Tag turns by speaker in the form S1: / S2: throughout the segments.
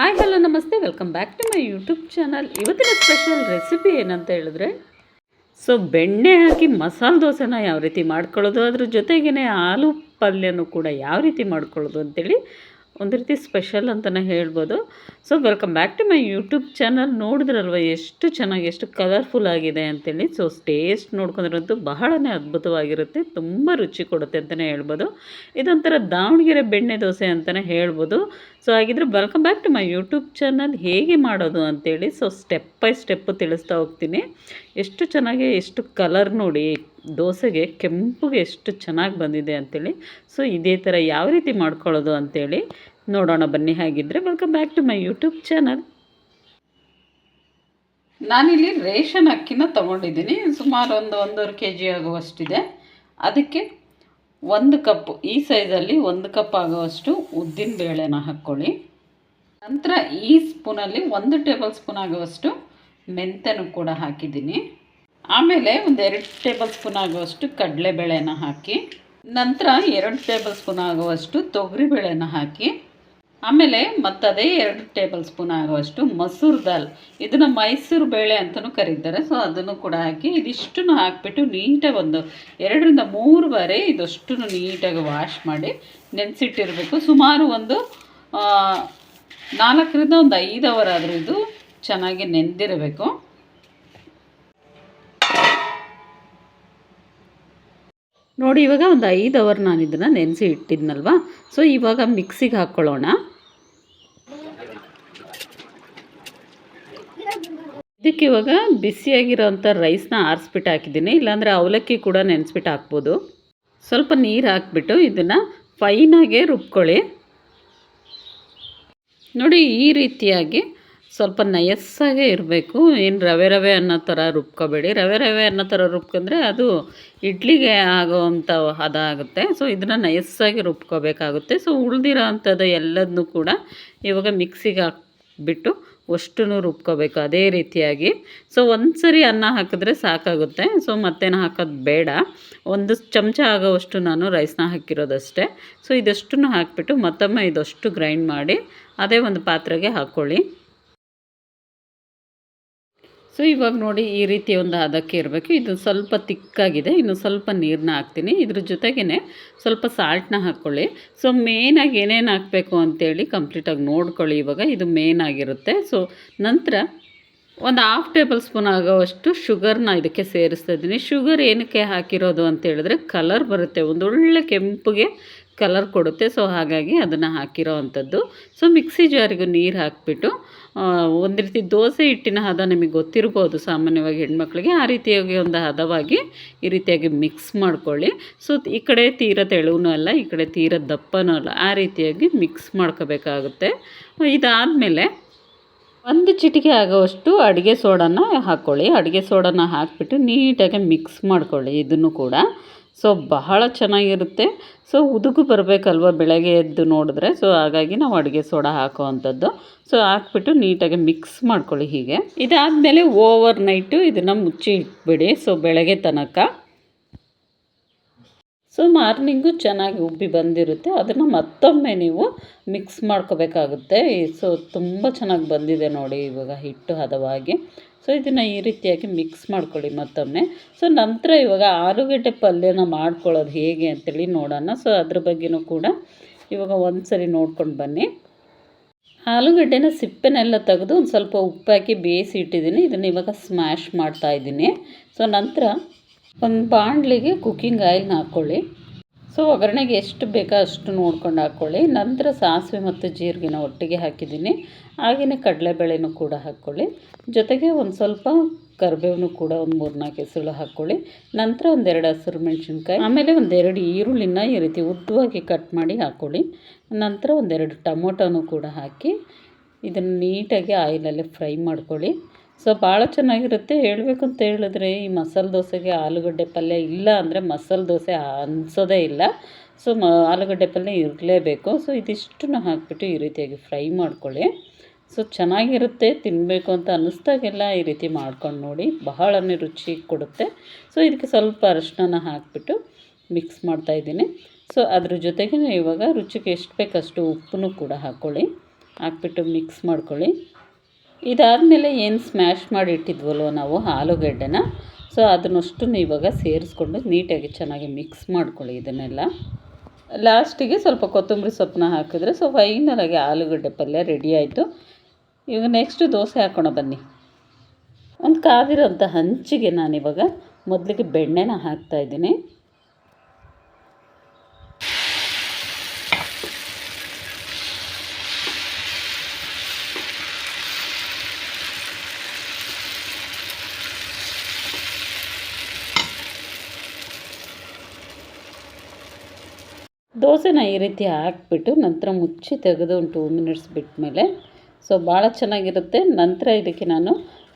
S1: Hi, hello, ನಮಸ್ತೆ. Welcome back to my YouTube channel ಇವತ್ತಿನ special recipe ಏನಂತ ಹೇಳಿದ್ರೆ ಸೊ ಬೆಣ್ಣೆ ಹಾಕಿ ಮಸಾಲೆ ದೋಸೆನ ಯಾವ ರೀತಿ ಮಾಡ್ಕೊಳ್ಳೋದು, ಅದ್ರ ಜೊತೆಗೇ ಆಲೂ ಪಲ್ಯನೂ ಕೂಡ ಯಾವ ರೀತಿ ಮಾಡ್ಕೊಳ್ಳೋದು ಅಂತೇಳಿ ಒಂದು ರೀತಿ ಸ್ಪೆಷಲ್ ಅಂತಲೇ ಹೇಳ್ಬೋದು. So welcome back to my YouTube channel ನೋಡಿದ್ರಲ್ವ ಎಷ್ಟು ಚೆನ್ನಾಗಿ, ಎಷ್ಟು ಕಲರ್ಫುಲ್ ಆಗಿದೆ ಅಂತೇಳಿ. ಸೊ ಟೇಸ್ಟ್ ನೋಡ್ಕೊಂಡ್ರಂತೂ ಬಹಳನೇ ಅದ್ಭುತವಾಗಿರುತ್ತೆ. ತುಂಬ ರುಚಿ ಕೊಡುತ್ತೆ ಅಂತಲೇ ಹೇಳ್ಬೋದು. ಇದೊಂಥರ ದಾವಣಗೆರೆ ಬೆಣ್ಣೆ ದೋಸೆ ಅಂತಲೇ ಹೇಳ್ಬೋದು. ಸೊ ಹಾಗಿದ್ರೆ welcome back to my YouTube channel ಹೇಗೆ ಮಾಡೋದು ಅಂತೇಳಿ. ಸೊ ಸ್ಟೆಪ್ ಬೈ ಸ್ಟೆಪ್ಪು ತಿಳಿಸ್ತಾ ಹೋಗ್ತೀನಿ. ಎಷ್ಟು ಚೆನ್ನಾಗಿ, ಎಷ್ಟು ಕಲರ್ ನೋಡಿ. ದೋಸೆಗೆ ಕೆಂಪುಗೆ ಎಷ್ಟು ಚೆನ್ನಾಗಿ ಬಂದಿದೆ ಅಂತೇಳಿ. ಸೊ ಇದೇ ಥರ ಯಾವ ರೀತಿ ಮಾಡ್ಕೊಳ್ಳೋದು ಅಂತೇಳಿ ನೋಡೋಣ ಬನ್ನಿ ಹಾಗಿದ್ರೆ. Welcome back to my YouTube channel ನಾನಿಲ್ಲಿ ರೇಷನ್ ಅಕ್ಕಿನ ತೊಗೊಂಡಿದ್ದೀನಿ. ಸುಮಾರು ಒಂದು ಒಂದೂವರೆ ಕೆ ಜಿ ಆಗುವಷ್ಟಿದೆ. ಅದಕ್ಕೆ ಒಂದು ಕಪ್, ಈ ಸೈಜಲ್ಲಿ ಒಂದು ಕಪ್ ಆಗುವಷ್ಟು ಉದ್ದಿನ ಬೇಳೆನ ಹಾಕ್ಕೊಳ್ಳಿ. ನಂತರ ಈ ಸ್ಪೂನಲ್ಲಿ ಒಂದು ಟೇಬಲ್ ಸ್ಪೂನ್ ಆಗುವಷ್ಟು ಮೆಂತೆನೂ ಕೂಡ ಹಾಕಿದ್ದೀನಿ. ಆಮೇಲೆ ಒಂದು ಎರಡು ಟೇಬಲ್ ಸ್ಪೂನ್ ಆಗುವಷ್ಟು ಕಡಲೆಬೇಳೆನ ಹಾಕಿ, ನಂತರ ಎರಡು ಟೇಬಲ್ ಸ್ಪೂನ್ ಆಗುವಷ್ಟು ತೊಗರಿಬೇಳೆನ ಹಾಕಿ, ಆಮೇಲೆ ಮತ್ತದೇ ಎರಡು ಟೇಬಲ್ ಸ್ಪೂನ್ ಆಗುವಷ್ಟು ಮಸೂರ್ ದಾಲ್. ಇದನ್ನು ಮೈಸೂರು ಬೇಳೆ ಅಂತಲೂ ಕರೀತಾರೆ ಸೊ ಅದನ್ನು ಕೂಡ ಹಾಕಿ ಇದಿಷ್ಟನ್ನು ಹಾಕಿಬಿಟ್ಟು ನೀಟಾಗಿ ಒಂದು ಎರಡರಿಂದ ಮೂರು ಬಾರಿ ಇದಷ್ಟು ನೀಟಾಗಿ ವಾಶ್ ಮಾಡಿ ನೆನೆಸಿಟ್ಟಿರಬೇಕು. ಸುಮಾರು ಒಂದು ನಾಲ್ಕರಿಂದ ಒಂದು ಐದು ಅವರ್ ಆದರೂ ಇದು ಚೆನ್ನಾಗಿ ನೆಂದಿರಬೇಕು. ನೋಡಿ, ಇವಾಗ ಒಂದು ಐದು ಅವರ್ ನಾನು ಇದನ್ನು ನೆನೆಸಿ ಇಟ್ಟಿದ್ನಲ್ವ? ಸೊ ಇವಾಗ ಮಿಕ್ಸಿಗೆ ಹಾಕ್ಕೊಳ್ಳೋಣ ಇದಕ್ಕೆ ಇವಾಗ ಬಿಸಿಯಾಗಿರೋವಂಥ ರೈಸ್ನ ಆರಿಸ್ಬಿಟ್ಟು ಹಾಕಿದ್ದೀನಿ. ಇಲ್ಲಾಂದರೆ ಅವಲಕ್ಕಿ ಕೂಡ ನೆನೆಸ್ಬಿಟ್ಟು ಹಾಕ್ಬೋದು. ಸ್ವಲ್ಪ ನೀರು ಹಾಕ್ಬಿಟ್ಟು ಇದನ್ನು ಫೈನಾಗೆ ರುಬ್ಕೊಳ್ಳಿ. ನೋಡಿ, ಈ ರೀತಿಯಾಗಿ ಸ್ವಲ್ಪ ನಯಸ್ಸಾಗೇ ಇರಬೇಕು. ಏನು ರವೆ ರವೆ ಅನ್ನೋ ಥರ ರುಬ್ಕೋಬೇಡಿ. ರವೆ ರವೆ ಅನ್ನೋ ಥರ ರುಬ್ಕೊಂಡ್ರೆ ಅದು ಇಡ್ಲಿಗೆ ಆಗೋವಂಥ ಹದ ಆಗುತ್ತೆ ಸೊ, ಇದನ್ನು ನಯಸ್ಸಾಗಿ ರುಬ್ಕೋಬೇಕಾಗುತ್ತೆ. ಸೊ, ಉಳಿದಿರೋ ಅಂಥದ್ದು ಎಲ್ಲದನ್ನೂ ಕೂಡ ಇವಾಗ ಮಿಕ್ಸಿಗೆ ಹಾಕ್ಬಿಟ್ಟು ಅಷ್ಟು ರುಬ್ಕೋಬೇಕು ಅದೇ ರೀತಿಯಾಗಿ. ಸೊ ಒಂದು ಸರಿ ಅನ್ನ ಹಾಕಿದ್ರೆ ಸಾಕಾಗುತ್ತೆ. ಸೊ, ಮತ್ತೇನು ಹಾಕೋದು ಬೇಡ. ಒಂದು ಚಮಚ ಆಗೋವಷ್ಟು ನಾನು ರೈಸ್ನ ಹಾಕಿರೋದಷ್ಟೇ. ಸೊ, ಇದಷ್ಟನ್ನು ಹಾಕಿಬಿಟ್ಟು ಮತ್ತೊಮ್ಮೆ ಇದಷ್ಟು ಗ್ರೈಂಡ್ ಮಾಡಿ ಅದೇ ಒಂದು ಪಾತ್ರೆಗೆ ಹಾಕ್ಕೊಳ್ಳಿ ಸೊ ಇವಾಗ ನೋಡಿ ಈ ರೀತಿ ಒಂದು ಹದಕ್ಕೆ ಇರಬೇಕು. ಇದು ಸ್ವಲ್ಪ ತಿಕ್ಕಾಗಿದೆ. ಇನ್ನು ಸ್ವಲ್ಪ ನೀರನ್ನ ಹಾಕ್ತೀನಿ. ಇದ್ರ ಜೊತೆಗೇ ಸ್ವಲ್ಪ ಸಾಲ್ಟ್ನ ಹಾಕ್ಕೊಳ್ಳಿ ಸೊ ಮೇನಾಗಿ ಏನೇನು ಹಾಕಬೇಕು ಅಂತೇಳಿ ಕಂಪ್ಲೀಟಾಗಿ ನೋಡ್ಕೊಳ್ಳಿ ಇವಾಗ. ಇದು ಮೇನ್ ಆಗಿರುತ್ತೆ. ಸೊ ನಂತರ ಒಂದು ಹಾಫ್ ಟೇಬಲ್ ಸ್ಪೂನ್ ಆಗೋವಷ್ಟು ಶುಗರ್ನ ಇದಕ್ಕೆ ಸೇರಿಸ್ತಾ ಇದ್ದೀನಿ. ಶುಗರ್ ಏನಕ್ಕೆ ಹಾಕಿರೋದು ಅಂತ ಹೇಳಿದ್ರೆ ಕಲರ್ ಬರುತ್ತೆ. ಒಂದು ಒಳ್ಳೆ ಕೆಂಪುಗೆ ಕಲರ್ ಕೊಡುತ್ತೆ. ಸೊ ಹಾಗಾಗಿ ಅದನ್ನು ಹಾಕಿರೋ ಅಂಥದ್ದು. ಸೊ ಮಿಕ್ಸಿ ಜಾರಿಗೂ ನೀರು ಹಾಕಿಬಿಟ್ಟು ಒಂದು ರೀತಿ ದೋಸೆ ಹಿಟ್ಟಿನ ಹದ ನಿಮಗೆ ಗೊತ್ತಿರ್ಬೋದು ಸಾಮಾನ್ಯವಾಗಿ ಹೆಣ್ಮಕ್ಳಿಗೆ. ಆ ರೀತಿಯಾಗಿ ಒಂದು ಹದವಾಗಿ ಈ ರೀತಿಯಾಗಿ ಮಿಕ್ಸ್ ಮಾಡ್ಕೊಳ್ಳಿ. ಸೊ ಈ ಕಡೆ ತೀರ ತೆಳುವೂ ಅಲ್ಲ, ಈ ಕಡೆ ತೀರ ದಪ್ಪನೂ ಅಲ್ಲ, ಆ ರೀತಿಯಾಗಿ ಮಿಕ್ಸ್ ಮಾಡ್ಕೋಬೇಕಾಗುತ್ತೆ. ಇದಾದಮೇಲೆ ಒಂದು ಚಿಟಿಕೆ ಆಗೋವಷ್ಟು ಅಡುಗೆ ಸೋಡಾನ ಹಾಕ್ಕೊಳ್ಳಿ. ಅಡುಗೆ ಸೋಡಾನ ಹಾಕಿಬಿಟ್ಟು ನೀಟಾಗಿ ಮಿಕ್ಸ್ ಮಾಡ್ಕೊಳ್ಳಿ ಇದನ್ನು ಕೂಡ. ಸೊ ಬಹಳ ಚೆನ್ನಾಗಿರುತ್ತೆ. ಸೊ ಉದುಗು ಬರಬೇಕಲ್ವ ಬೆಳಗ್ಗೆ ಎದ್ದು ನೋಡಿದ್ರೆ? ಸೊ ಹಾಗಾಗಿ ನಾವು ಅಡುಗೆ ಸೋಡಾ ಹಾಕೋ ಅಂಥದ್ದು ಸೊ ಹಾಕ್ಬಿಟ್ಟು ನೀಟಾಗಿ ಮಿಕ್ಸ್ ಮಾಡ್ಕೊಳ್ಳಿ ಹೀಗೆ. ಇದಾದಮೇಲೆ ಓವರ್ ನೈಟು ಇದನ್ನು ಮುಚ್ಚಿ ಇಟ್ಬಿಡಿ. ಸೊ ಬೆಳಗ್ಗೆ ತನಕ. ಸೊ ಮಾರ್ನಿಂಗು ಚೆನ್ನಾಗಿ ಉಬ್ಬಿ ಬಂದಿರುತ್ತೆ. ಅದನ್ನು ಮತ್ತೊಮ್ಮೆ ನೀವು ಮಿಕ್ಸ್ ಮಾಡ್ಕೋಬೇಕಾಗುತ್ತೆ. ಸೊ ತುಂಬ ಚೆನ್ನಾಗಿ ಬಂದಿದೆ ನೋಡಿ ಇವಾಗ ಹಿಟ್ಟು ಹದವಾಗಿ. ಸೊ ಇದನ್ನು ಈ ರೀತಿಯಾಗಿ ಮಿಕ್ಸ್ ಮಾಡ್ಕೊಳ್ಳಿ ಮತ್ತೊಮ್ಮೆ. ಸೊ ನಂತರ ಇವಾಗ ಆಲೂಗಡ್ಡೆ ಪಲ್ಯನ ಮಾಡ್ಕೊಳ್ಳೋದು ಹೇಗೆ ಅಂತೇಳಿ ನೋಡೋಣ. ಸೊ ಅದ್ರ ಬಗ್ಗೆಯೂ ಕೂಡ ಇವಾಗ ಒಂದು ಸರಿ ನೋಡ್ಕೊಂಡು ಬನ್ನಿ. ಆಲೂಗಡ್ಡೆನ ಸಿಪ್ಪೆನೆಲ್ಲ ತೆಗೆದು ಒಂದು ಸ್ವಲ್ಪ ಉಪ್ಪಾಕಿ ಬೇಯಿಸಿ ಇಟ್ಟಿದ್ದೀನಿ. ಇದನ್ನು ಇವಾಗ ಸ್ಮ್ಯಾಶ್ ಮಾಡ್ತಾಯಿದ್ದೀನಿ ಸೊ ನಂತರ ಒಂದು ಬಾಣಲಿಗೆ ಕುಕ್ಕಿಂಗ್ ಆಯಿಲ್ನ ಹಾಕ್ಕೊಳ್ಳಿ. ಸೊ ಒಗ್ಗರಣೆಗೆ ಎಷ್ಟು ಬೇಕೋ ಅಷ್ಟು ನೋಡ್ಕೊಂಡು ಹಾಕ್ಕೊಳ್ಳಿ. ನಂತರ ಸಾಸಿವೆ ಮತ್ತು ಜೀರಿಗೆನ ಒಟ್ಟಿಗೆ ಹಾಕಿದ್ದೀನಿ. ಹಾಗೆಯೇ ಕಡಲೆಬೇಳೆನೂ ಕೂಡ ಹಾಕ್ಕೊಳ್ಳಿ. ಜೊತೆಗೆ ಒಂದು ಸ್ವಲ್ಪ ಕರಿಬೇವನು ಕೂಡ ಒಂದು ಮೂರು ನಾಲ್ಕು ಹಾಕ್ಕೊಳ್ಳಿ. ನಂತರ ಒಂದೆರಡು ಹಸಿರು ಮೆಣಸಿನ್ಕಾಯಿ. ಆಮೇಲೆ ಒಂದೆರಡು ಈರುಳ್ಳಿನ ಈ ರೀತಿ ಉದ್ದವಾಗಿ ಕಟ್ ಮಾಡಿ ಹಾಕ್ಕೊಳ್ಳಿ. ನಂತರ ಒಂದೆರಡು ಟೊಮೊಟೊನೂ ಕೂಡ ಹಾಕಿ ಇದನ್ನು ನೀಟಾಗಿ ಆಯಿಲಲ್ಲಿ ಫ್ರೈ ಮಾಡ್ಕೊಳ್ಳಿ. ಸೊ ಭಾಳ ಚೆನ್ನಾಗಿರುತ್ತೆ. ಹೇಳಬೇಕು ಅಂತ ಹೇಳಿದ್ರೆ, ಈ ಮಸಾಲೆ ದೋಸೆಗೆ ಆಲೂಗಡ್ಡೆ ಪಲ್ಯ ಇಲ್ಲ ಅಂದರೆ ಮಸಾಲೆ ದೋಸೆ ಅನಿಸೋದೇ ಇಲ್ಲ. ಸೊ ಮ, ಆಲೂಗಡ್ಡೆ ಪಲ್ಯ ಇರಲೇಬೇಕು. ಸೊ ಇದಿಷ್ಟನ್ನು ಹಾಕಿಬಿಟ್ಟು ಈ ರೀತಿಯಾಗಿ ಫ್ರೈ ಮಾಡ್ಕೊಳ್ಳಿ. ಸೊ ಚೆನ್ನಾಗಿರುತ್ತೆ. ತಿನ್ನಬೇಕು ಅಂತ ಅನ್ನಿಸ್ದಾಗೆಲ್ಲ ಈ ರೀತಿ ಮಾಡ್ಕೊಂಡು ನೋಡಿ. ಬಹಳನೇ ರುಚಿ ಕೊಡುತ್ತೆ. ಸೊ ಇದಕ್ಕೆ ಸ್ವಲ್ಪ ಅರಿಶಿನ ಹಾಕಿಬಿಟ್ಟು ಮಿಕ್ಸ್ ಮಾಡ್ತಾಯಿದ್ದೀನಿ ಸೊ ಅದ್ರ ಜೊತೆಗೆ ಇವಾಗ ರುಚಿಗೆ ಎಷ್ಟು ಬೇಕಷ್ಟು ಉಪ್ಪನ್ನು ಕೂಡ ಹಾಕ್ಕೊಳ್ಳಿ ಹಾಕ್ಬಿಟ್ಟು ಮಿಕ್ಸ್ ಮಾಡ್ಕೊಳ್ಳಿ. ಇದಾದಮೇಲೆ ಏನು ಸ್ಮ್ಯಾಶ್ ಮಾಡಿ ಇಟ್ಟಿದ್ವಲ್ವ ನಾವು ಆಲೂಗಡ್ಡೆನ? ಸೊ ಅದನ್ನಷ್ಟು ಇವಾಗ ಸೇರಿಸ್ಕೊಂಡು ನೀಟಾಗಿ ಚೆನ್ನಾಗಿ ಮಿಕ್ಸ್ ಮಾಡ್ಕೊಳ್ಳಿ ಇದನ್ನೆಲ್ಲ. ಲಾಸ್ಟಿಗೆ ಸ್ವಲ್ಪ ಕೊತ್ತಂಬರಿ ಸೊಪ್ಪನ್ನ ಹಾಕಿದ್ರೆ ಸೊ ಫೈನಲಾಗಿ ಆಲೂಗಡ್ಡೆ ಪಲ್ಯ ರೆಡಿ ಆಯಿತು. ಇವಾಗ ನೆಕ್ಸ್ಟು ದೋಸೆ ಹಾಕೋಣ ಬನ್ನಿ. ಒಂದು ಕಾದಿರೋಂಥ ಹಂಚಿಗೆ ನಾನಿವಾಗ ಮೊದಲಿಗೆ ಬೆಣ್ಣೆನ ಹಾಕ್ತಾಯಿದ್ದೀನಿ ದೋಸೆನ ಈ ರೀತಿ ಹಾಕ್ಬಿಟ್ಟು ನಂತರ ಮುಚ್ಚಿ ತೆಗೆದು ಒಂದು ಟೂ ಮಿನಿಟ್ಸ್ ಬಿಟ್ಟ ಮೇಲೆ ಸೊ ಭಾಳ ಚೆನ್ನಾಗಿರುತ್ತೆ. ನಂತರ ಇದಕ್ಕೆ ನಾನು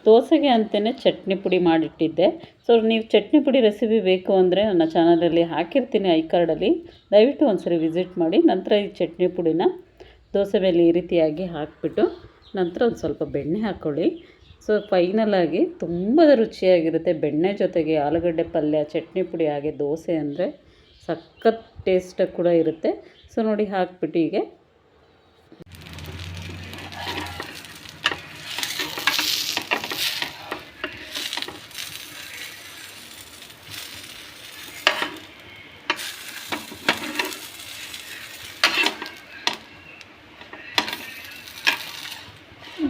S1: ದೋಸೆಗೆ ಅಂತಲೇ ಚಟ್ನಿ ಪುಡಿ ಮಾಡಿಟ್ಟಿದ್ದೆ. ಸೊ ನೀವು ಚಟ್ನಿ ಪುಡಿ ರೆಸಿಪಿ ಬೇಕು ಅಂದರೆ ನನ್ನ ಚಾನಲಲ್ಲಿ ಹಾಕಿರ್ತೀನಿ ಐ ಕಾರ್ಡಲ್ಲಿ. ದಯವಿಟ್ಟು ಒಂದ್ಸರಿ ವಿಸಿಟ್ ಮಾಡಿ, ನಂತರ ಈ ಚಟ್ನಿ ಪುಡಿನ ದೋಸೆ ಮೇಲೆ ಈ ರೀತಿಯಾಗಿ ಹಾಕಿಬಿಟ್ಟು ನಂತರ ಒಂದು ಸ್ವಲ್ಪ ಬೆಣ್ಣೆ ಹಾಕ್ಕೊಳ್ಳಿ ಸೊ ಫೈನಲಾಗಿ ತುಂಬ ರುಚಿಯಾಗಿರುತ್ತೆ. ಬೆಣ್ಣೆ ಜೊತೆಗೆ ಆಲೂಗಡ್ಡೆ ಪಲ್ಯ, ಚಟ್ನಿ ಪುಡಿ, ಹಾಗೆ ದೋಸೆ ಅಂದರೆ ಸಖತ್ ಟೇಸ್ಟಾಗಿ ಕೂಡ ಇರುತ್ತೆ. ಸೊ ನೋಡಿ ಹಾಕ್ಬಿಟ್ಟು ಹೀಗೆ.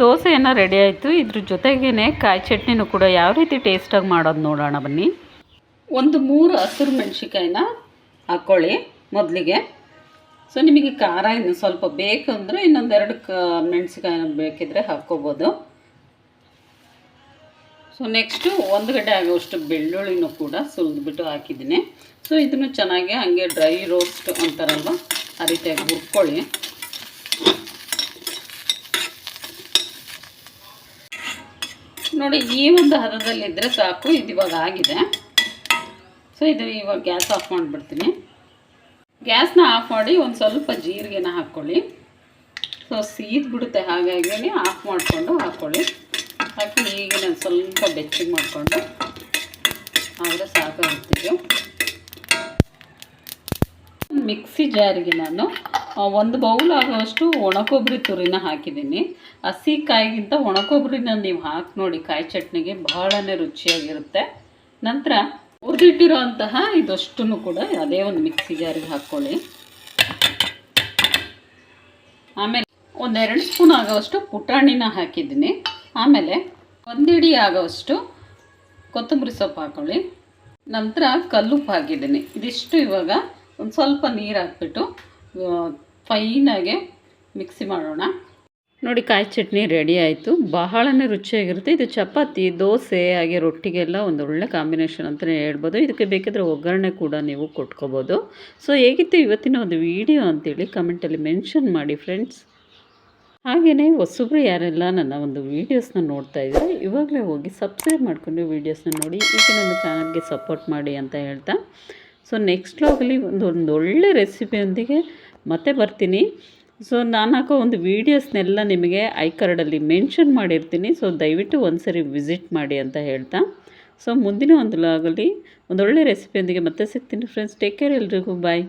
S1: ದೋಸೆ ಏನೋ ರೆಡಿ ಆಯಿತು. ಇದ್ರ ಜೊತೆಗೇ ಕಾಯಿ ಚಟ್ನಿನೂ ಕೂಡ ಯಾವ ರೀತಿ ಟೇಸ್ಟಾಗಿ ಮಾಡೋದು ನೋಡೋಣ ಬನ್ನಿ. ಒಂದು ಮೂರು ಹಸಿರು ಮೆಣಸಿಕಾಯಿನ ಹಾಕ್ಕೊಳ್ಳಿ ಮೊದಲಿಗೆ. ಸೊ ನಿಮಗೆ ಖಾರ ಇನ್ನು ಸ್ವಲ್ಪ ಬೇಕಂದರೆ ಇನ್ನೊಂದೆರಡು ಕ ಮೆಣಸಿಕಾಯಿನ ಬೇಕಿದ್ರೆ ಹಾಕ್ಕೋಬೋದು. ಸೊ ನೆಕ್ಸ್ಟು ಒಂದು ಗಡ್ಡೆ ಆಗೋಷ್ಟು ಬೆಳ್ಳುಳ್ಳಿನೂ ಕೂಡ ಸುಲಿದ್ಬಿಟ್ಟು ಹಾಕಿದ್ದೀನಿ. ಸೊ ಇದನ್ನು ಚೆನ್ನಾಗಿ ಹಂಗೆ ಡ್ರೈ ರೋಸ್ಟ್ ಅಂತಾರಲ್ವ, ಆ ರೀತಿಯಾಗಿ ಹುರ್ಕೊಳ್ಳಿ. ನೋಡಿ, ಈ ಒಂದು ಹದದಲ್ಲಿದ್ದರೆ ಸಾಕು, ಇದು ಇವಾಗ ಆಗಿದೆ. ಸೊ ಇದು ಇವಾಗ ಗ್ಯಾಸ್ ಆಫ್ ಮಾಡಿಬಿಡ್ತೀನಿ. ಗ್ಯಾಸ್ನ ಆಫ್ ಮಾಡಿ ಒಂದು ಸ್ವಲ್ಪ ಜೀರಿಗೆನ ಹಾಕ್ಕೊಳ್ಳಿ ಸೊ ಸೀದ್ಬಿಡುತ್ತೆ ಹಾಗಾಗಿ ಆಫ್ ಮಾಡಿಕೊಂಡು ಹಾಕ್ಕೊಳ್ಳಿ ಹಾಕಿ ಈಗ ನಾನು ಸ್ವಲ್ಪ ಬೆಚ್ಚಗೆ ಮಾಡಿಕೊಂಡು ಆದರೆ ಸಾಕಾಗುತ್ತೀವಿ ಮಿಕ್ಸಿ ಜಾರಿಗೆ ನಾನು ಒಂದು ಬೌಲ್ ಆಗುವಷ್ಟು ಒಣಕೊಬ್ಬರಿ ತುರಿನ ಹಾಕಿದ್ದೀನಿ. ಹಸಿ ಕಾಯಿಗಿಂತ ಒಣಕೊಬ್ಬರಿನ ನೀವು ಹಾಕಿ ನೋಡಿ, ಕಾಯಿ ಚಟ್ನಿಗೆ ಬಹಳನೇ ರುಚಿಯಾಗಿರುತ್ತೆ. ನಂತರ ಹುರಿದಿಟ್ಟಿರೋ ಅಂತಹ ಇದಷ್ಟನ್ನು ಕೂಡ ಅದೇ ಒಂದು ಮಿಕ್ಸಿ ಜಾರಿಗೆ ಹಾಕ್ಕೊಳ್ಳಿ ಆಮೇಲೆ ಒಂದೆರಡು ಸ್ಪೂನ್ ಆಗೋವಷ್ಟು ಪುಟಾಣಿನ ಹಾಕಿದ್ದೀನಿ. ಆಮೇಲೆ ಒಂದಿಡಿ ಆಗೋವಷ್ಟು ಕೊತ್ತಂಬರಿ ಸೊಪ್ಪು ಹಾಕ್ಕೊಳ್ಳಿ ನಂತರ ಕಲ್ಲುಪ್ಪು ಹಾಕಿದ್ದೀನಿ. ಇದಿಷ್ಟು ಇವಾಗ ಒಂದು ಸ್ವಲ್ಪ ನೀರು ಹಾಕ್ಬಿಟ್ಟು ಫೈನಾಗೆ ಮಿಕ್ಸಿ ಮಾಡೋಣ. ನೋಡಿ ಕಾಯಿ ಚಟ್ನಿ ರೆಡಿ ಆಯಿತು. ಬಹಳನೇ ರುಚಿಯಾಗಿರುತ್ತೆ. ಇದು ಚಪಾತಿ, ದೋಸೆ ಹಾಗೆ ರೊಟ್ಟಿಗೆಲ್ಲ ಒಂದು ಒಳ್ಳೆ ಕಾಂಬಿನೇಷನ್ ಅಂತಲೇ ಹೇಳ್ಬೋದು. ಇದಕ್ಕೆ ಬೇಕಿದ್ರೆ ಒಗ್ಗರಣೆ ಕೂಡ ನೀವು ಕೊಟ್ಕೋಬೋದು. ಸೊ ಹೇಗಿತ್ತು ಇವತ್ತಿನ ಒಂದು ವಿಡಿಯೋ ಅಂತೇಳಿ ಕಮೆಂಟಲ್ಲಿ ಮೆನ್ಷನ್ ಮಾಡಿ ಫ್ರೆಂಡ್ಸ್ ಹಾಗೆಯೇ ಹೊಸಬ್ರು ಯಾರೆಲ್ಲ ನನ್ನ ಒಂದು ವೀಡಿಯೋಸ್ನ ನೋಡ್ತಾ ಇದ್ದಾರೆ, ಇವಾಗಲೇ ಹೋಗಿ ಸಬ್ಸ್ಕ್ರೈಬ್ ಮಾಡಿಕೊಂಡು ವೀಡಿಯೋಸ್ನ ನೋಡಿ, ಈಗ ನನ್ನ ಚಾನಲ್ಗೆ ಸಪೋರ್ಟ್ ಮಾಡಿ ಅಂತ ಹೇಳ್ತಾ. ಸೊ ನೆಕ್ಸ್ಟ್ ಲಾಗಲ್ಲಿ ಒಂದು ಒಂದು ಒಳ್ಳೆ ರೆಸಿಪಿಯೊಂದಿಗೆ ಮತ್ತೆ ಬರ್ತೀನಿ. ಸೊ ನಾನು ಹಾಕೋ ಒಂದು ವೀಡಿಯೋಸ್ನೆಲ್ಲ ನಿಮಗೆ ಐ ಕಾರ್ಡಲ್ಲಿ ಮೆನ್ಷನ್ ಮಾಡಿರ್ತೀನಿ. ಸೊ ದಯವಿಟ್ಟು ಒಂದು ಸರಿ ವಿಸಿಟ್ ಮಾಡಿ ಅಂತ ಹೇಳ್ತಾ. ಸೊ ಮುಂದಿನ ಒಂದು ಲಾಗಲ್ಲಿ ಒಂದೊಳ್ಳೆ ರೆಸಿಪಿಯೊಂದಿಗೆ ಮತ್ತೆ ಸಿಗ್ತೀನಿ ಫ್ರೆಂಡ್ಸ್ ಟೇಕ್ ಕೇರ್ ಎಲ್ರಿಗೂ. ಬಾಯ್